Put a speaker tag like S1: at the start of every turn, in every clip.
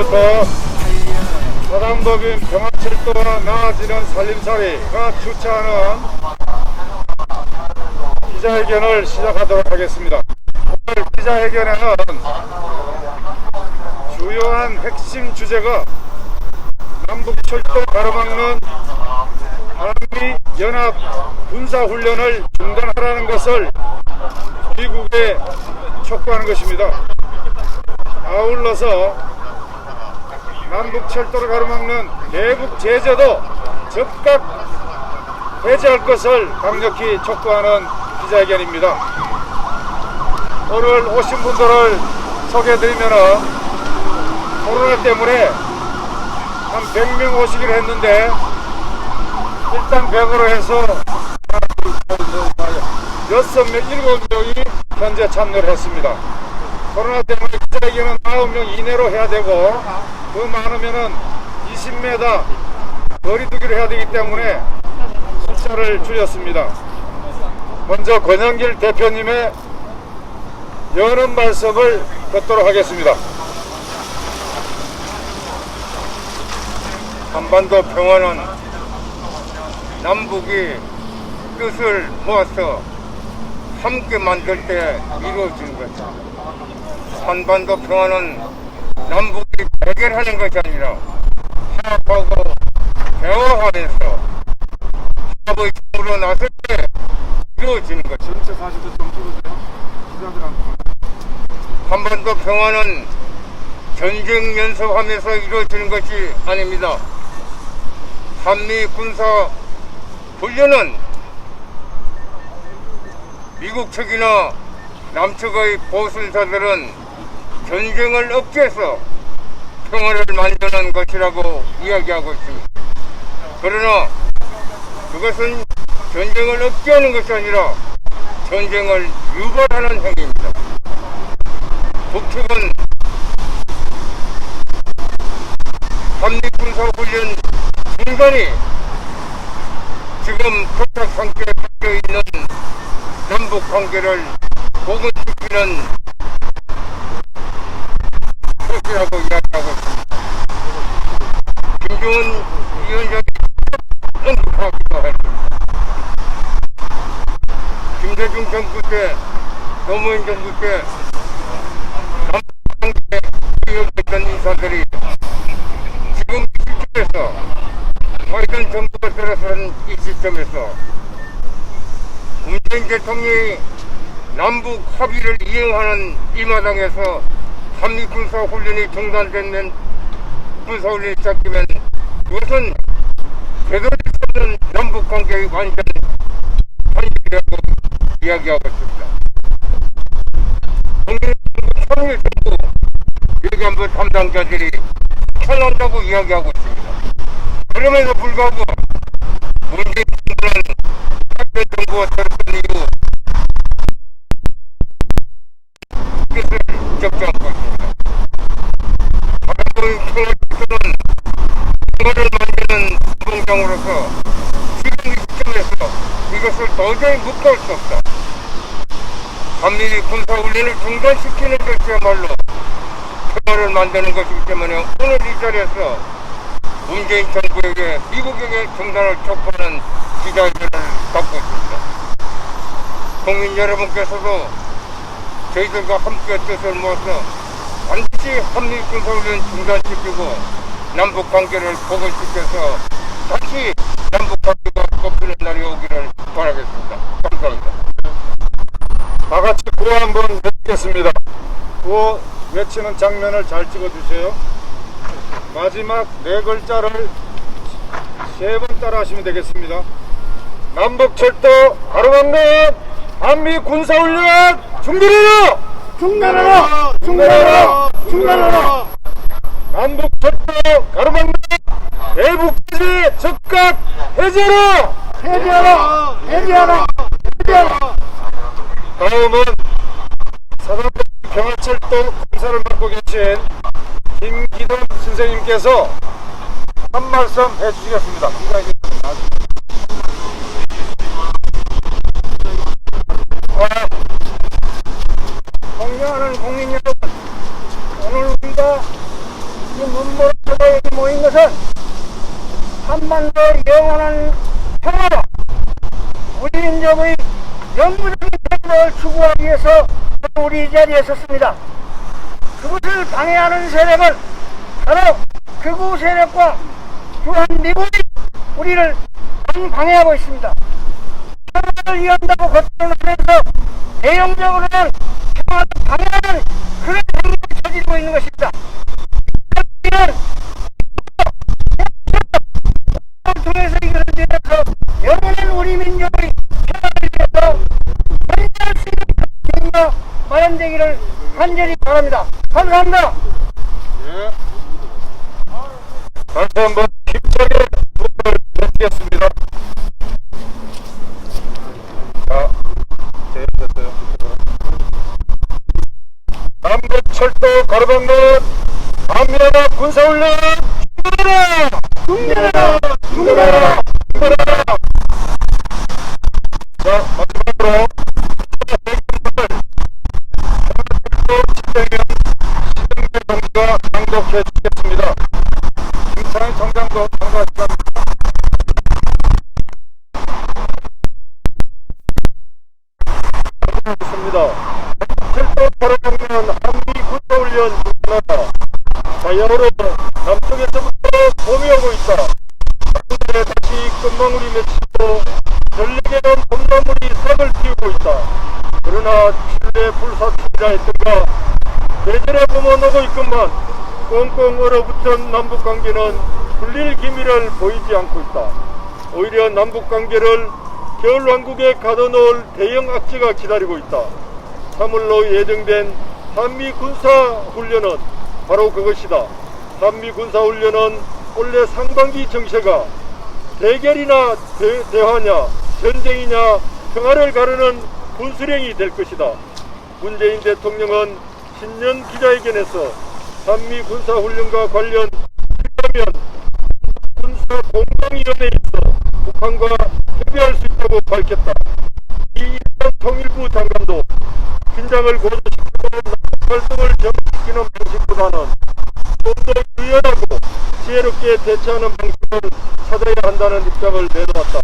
S1: 시작부터 사당법인 평화철도가 나아지는 살림살이가 주최하는 기자회견을 시작하도록 하겠습니다. 오늘 기자회견에는 주요한 핵심 주제가 남북철도 가로막는 한미 연합 군사훈련을 중단하라는 것을 미국에 촉구하는 것입니다. 아울러서 남북 철도를 가로막는 대북 제재도 즉각 해제할 것을 강력히 촉구하는 기자회견입니다. 오늘 오신 분들을 소개해드리면 코로나 때문에 한 100명 오시기로 했는데 일단 100으로 해서 여섯 명, 일곱 명이 현재 참여를 했습니다. 코로나 때문에 기자회견은 9명 이내로 해야 되고 그 많으면은 20m 거리두기를 해야 되기 때문에 숫자를 줄였습니다. 먼저 권영길 대표님의 여는 말씀을 듣도록 하겠습니다.
S2: 한반도 평화는 남북이 뜻을 모아서 함께 만들 때 이루어지는 것이다. 한반도 평화는 남북이 대결하는 것이 아니라 화합하고 대화하면서 합의 정으로 나설 때 이루어지는 것이다.
S1: 전체 사실도 좀 줄여주세요. 기자들한테.
S2: 한반도 평화는 전쟁 연습하면서 이루어지는 것이 아닙니다. 한미 군사 훈련은 미국 측이나 남측의 보수사들은 전쟁을 억제해서 평화를 만드는 것이라고 이야기하고 있습니다. 그러나 그것은 전쟁을 억제하는 것이 아니라 전쟁을 유발하는 행위입니다. 북측은 한미군사훈련 중단이 지금 표착 상태에 있는 남북 관계를 복원시키는 것이라고 이야기하고 있습니다. 김정은 위원장이 언급하기도 했습니다. 김대중 정부 때, 노무현 정부 때 남북관계 의혹했던 인사들이 지금 시점에서 바이든 정부가 들어선 이 시점에서 문재인 대통령이 남북 합의를 이행하는 이 마당에서 한미 군사 훈련이 중단되면 군사 훈련이 시작되면 그것은 제대로 되는 남북 관계의 완전 단절이라고 이야기하고 있습니다. 국민 정부 청일 정부 외교안보 담당자들이 편한다고 이야기하고 있습니다. 그럼에도 불구하고 문재인 정부는 박근 정부가 들었던 이후 뜻을 적지 않고 있습니다. 바람보인 청일부터는 평화를 만드는 공장으로서 지금 이 시점에서 이것을 도저히 묵과할 수 없다. 한미 군사 훈련을 중단시키는 것이야말로 평화를 만드는 것이기 때문에 오늘 이 자리에서 문재인 정부에게 미국에게 중단을 촉구하는 기자회견을 갖고 있습니다. 국민 여러분께서도 저희들과 함께 뜻을 모아서 반드시 한미 군사훈련 중단시키고 남북 관계를 복원시켜서 다시 남북 관계가 꼽히는 날이 오기를 바라겠습니다. 감사합니다.
S1: 다 같이 구호 한번 외치겠습니다. 구호 외치는 장면을 잘 찍어주세요. 마지막 네 글자를 세 번 따라 하시면 되겠습니다. 남북철도 가로막는 한미 군사훈련 준비하라!
S3: 중단하라
S1: 중단하라!
S3: 중단하라
S1: 남북 철도 가로막는 대북 제재 즉각 해제하라!
S3: 해제하라 해제하라 해제하라
S1: 다음은 사단법 경화철도 공사를 맡고 계신 김기동 선생님께서 한 말씀 해주시겠습니다. 존경하는 국민 여러분, 오늘 우리가 이 문보라에
S3: 모인 것은 한반도 영원한 평화와 우리 민족의 영구적인 평화를 추구하기 위해서 우리 이 자리에 섰습니다. 그것을 방해하는 세력은 바로 극우 세력과 주한 미국이 우리를 방해하고 있습니다. 평화를 위한다고 걱정하면서 내용적으로는 방해하는 그런 행위를 저지르고 있는 것입니다. 을 통해서 이것을 위해서 영원한 우리 민족의 평화를 위해서 현재할 수 있는 계기가 마련되기를 간절히 바랍니다. 감사합니다.
S4: 예. 다시 한번 힘차게 부탁을 드리겠습니다. 자, 제압됐어요. 남북철도 가로방문 한미연합 군사훈련 중단하라! 중단하라! 중단하라! 중단하라! 자, 마지막으로 그러나 칠레 불사춘이라 했던가 계절에 봄은 오고 있건만 꽁꽁 얼어붙은 남북관계는 풀릴 기미를 보이지 않고 있다. 오히려 남북관계를 겨울왕국에 가둬놓을 대형 악재가 기다리고 있다. 3월로 예정된 한미 군사훈련은 바로 그것이다. 한미 군사훈련은 올해 상반기 정세가 대결이나 대, 대화냐 전쟁이냐 평화를 가르는 분수령이 될 것이다. 문재인 대통령은 신년 기자회견에서 한미 군사훈련과 관련 필요하면 군사공동위원회에서 북한과 협의할 수 있다고 밝혔다. 이 일본 통일부 장관도 긴장을 고조시키고 활동을 정시키는 방식보다는 좀 더 유연하고 지혜롭게 대처하는 방식을 찾아야 한다는 입장을 내놓았다.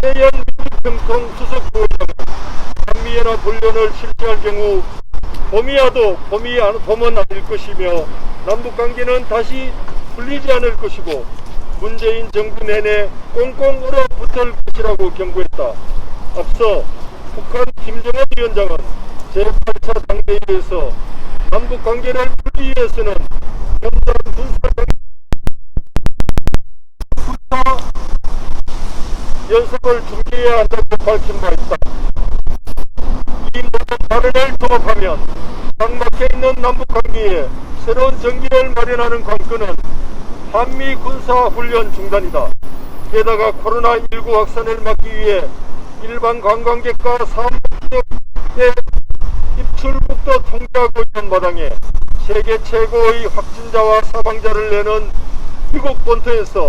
S4: 최현 민주평통 수석 부회장 은 한미연합 훈련을 실시할 경우 봄이 안, 봄은 아닐 것이며 남북 관계는 다시 풀리지 않을 것이고 문재인 정부 내내 꽁꽁 얼어붙을 것이라고 경고했다. 앞서 북한 김정은 위원장은 제8차 당대회에서 남북 관계를 풀기 위해서는 현장 군사적 연습을 준비해야 한다고 밝힌 바 있다. 발언을 통합하면 장막해 있는 남북 관계에 새로운 전기를 마련하는 관건은 한미 군사훈련 중단이다. 게다가 코로나19 확산을 막기 위해 일반 관광객과 사무국의 입출국도 통제하고 있는 마당에 세계 최고의 확진자와 사망자를 내는 미국 본토에서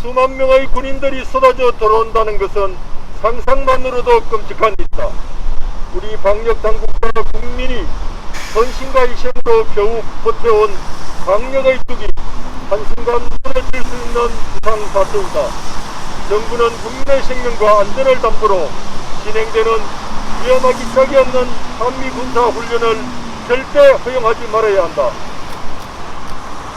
S4: 수만 명의 군인들이 쏟아져 들어온다는 것은 상상만으로도 끔찍한 일이다. 우리 방역 당국과 국민이 헌신과 희생으로 겨우 버텨온 강력의 뚝이 한순간 무너질 수 있는 부상 사태이다. 정부는 국민의 생명과 안전을 담보로 진행되는 위험하기 짝이 없는 한미 군사 훈련을 절대 허용하지 말아야 한다.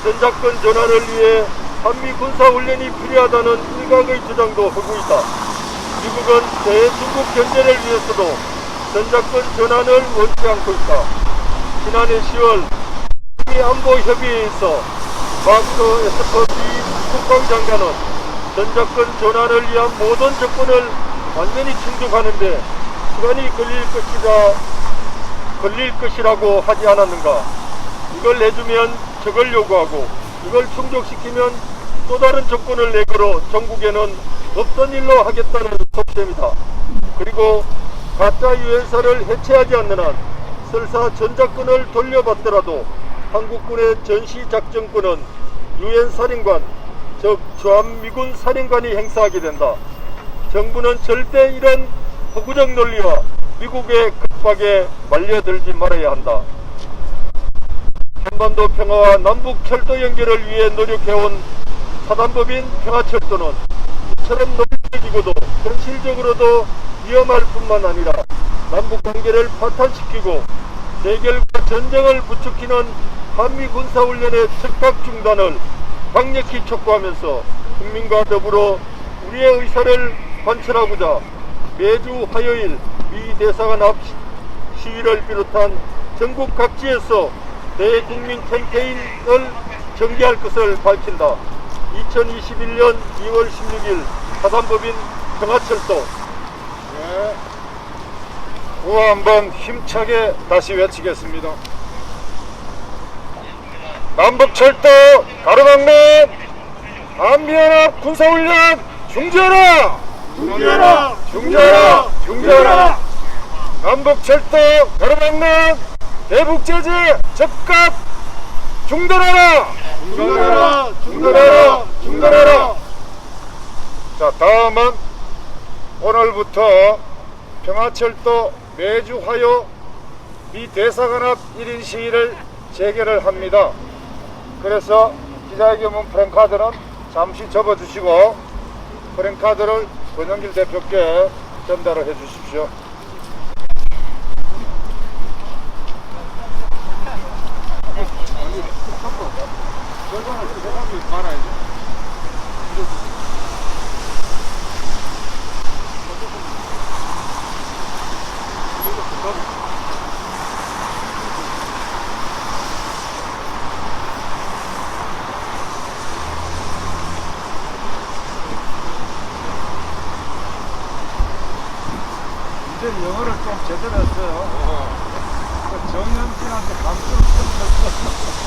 S4: 전작권 전환을 위해 한미 군사 훈련이 필요하다는 일각의 주장도 허구이다. 미국은 대중국 견제를 위해서도 전작권 전환을 원치 않고 있다. 지난해 10월 한미 안보 협의회에서 마크 에스퍼비 국방장관은 전작권 전환을 위한 모든 조건을 완전히 충족하는데 시간이 걸릴 것이다 걸릴 것이라고 하지 않았는가? 이걸 내주면 저걸 요구하고 이걸 충족시키면 또 다른 조건을 내걸어 전국에는 없던 일로 하겠다는 속셈이다. 그리고 가짜 유엔사를 해체하지 않는 한 설사 전작권을 돌려받더라도 한국군의 전시작전권은 유엔 사령관, 즉 주한미군 사령관이 행사하게 된다. 정부는 절대 이런 허구적 논리와 미국의 급박에 말려들지 말아야 한다. 한반도 평화와 남북 철도 연결을 위해 노력해온 사단법인 평화철도는 이처럼 논리적이고도 현실적으로도 위험할 뿐만 아니라 남북 관계를 파탄시키고 대결과 전쟁을 부추기는 한미 군사훈련의 즉각 중단을 강력히 촉구하면서 국민과 더불어 우리의 의사를 관철하고자 매주 화요일 미 대사관 앞 시- 시위를 비롯한 전국 각지에서 대국민 캠페인을 전개할 것을 밝힌다. 2021년 2월 16일 사단법인 평화철도
S1: 네. 구호 한번 힘차게 다시 외치겠습니다. 남북철도 가로막는 한미연합 군사훈련 중지하라!
S5: 중지하라!
S1: 중지하라! 중지하라! 남북철도 가로막는 대북제재 즉각 중단하라!
S5: 중단하라!
S1: 중단하라! 중단하라! 자, 다음은 오늘부터 평화철도 매주 화요 미 대사관 앞 1인 시위를 재개를 합니다. 그래서 기자회견문 프랭카드는 잠시 접어주시고 프랭카드를 권영길 대표께 전달을 해 주십시오. 이 제 영어를 좀 제대로 했어요. 그 정현진한테 감수를 쳤어.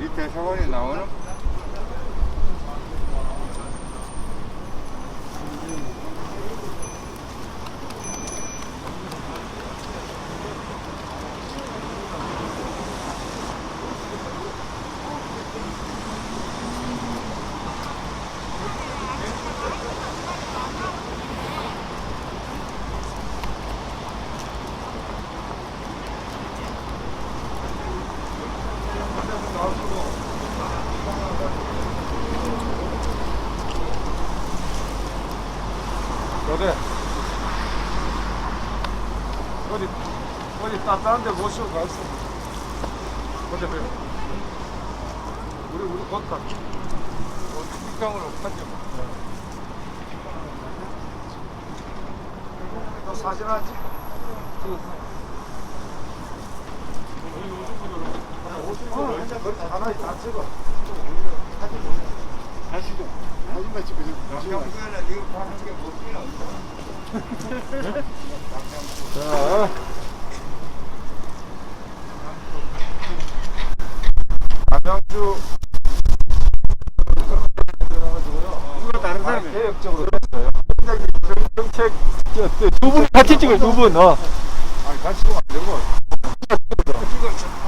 S2: 이 대사관이 나오는
S1: 어디? 어디, 어디 따뜻한 데 모시고. 어디, 그래. 우리, 우리 곧 가.
S2: 국장으로 가죠.
S1: 너 사진 한 찍. 어, 그렇게 하나 다 찍어.
S2: 이거 게 못해요.
S1: 자. 남양주 누가 다른 사람이 개혁적으로 했어요. 정책 두 분 같이 찍어요. 두 분. 어. 아니 같이 찍으면 안 되고.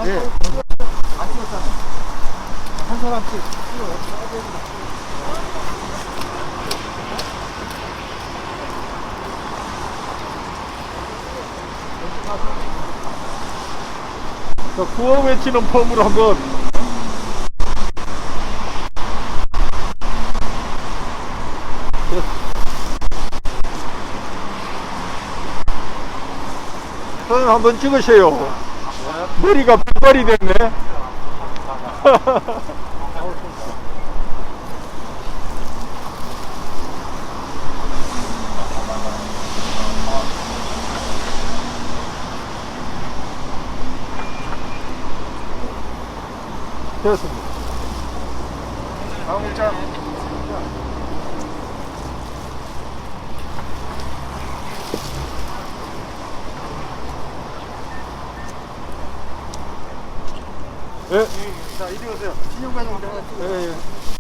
S1: 예. 한 사람씩 자, 구호 외치는 폼으로 한번 손 한번 찍으세요. 머리가 백발이 됐네. 되었습니다. 다음 일장.
S4: 예?
S1: 자, 이리 오세요. 신용과정 하나 찍어.
S4: 예, 예.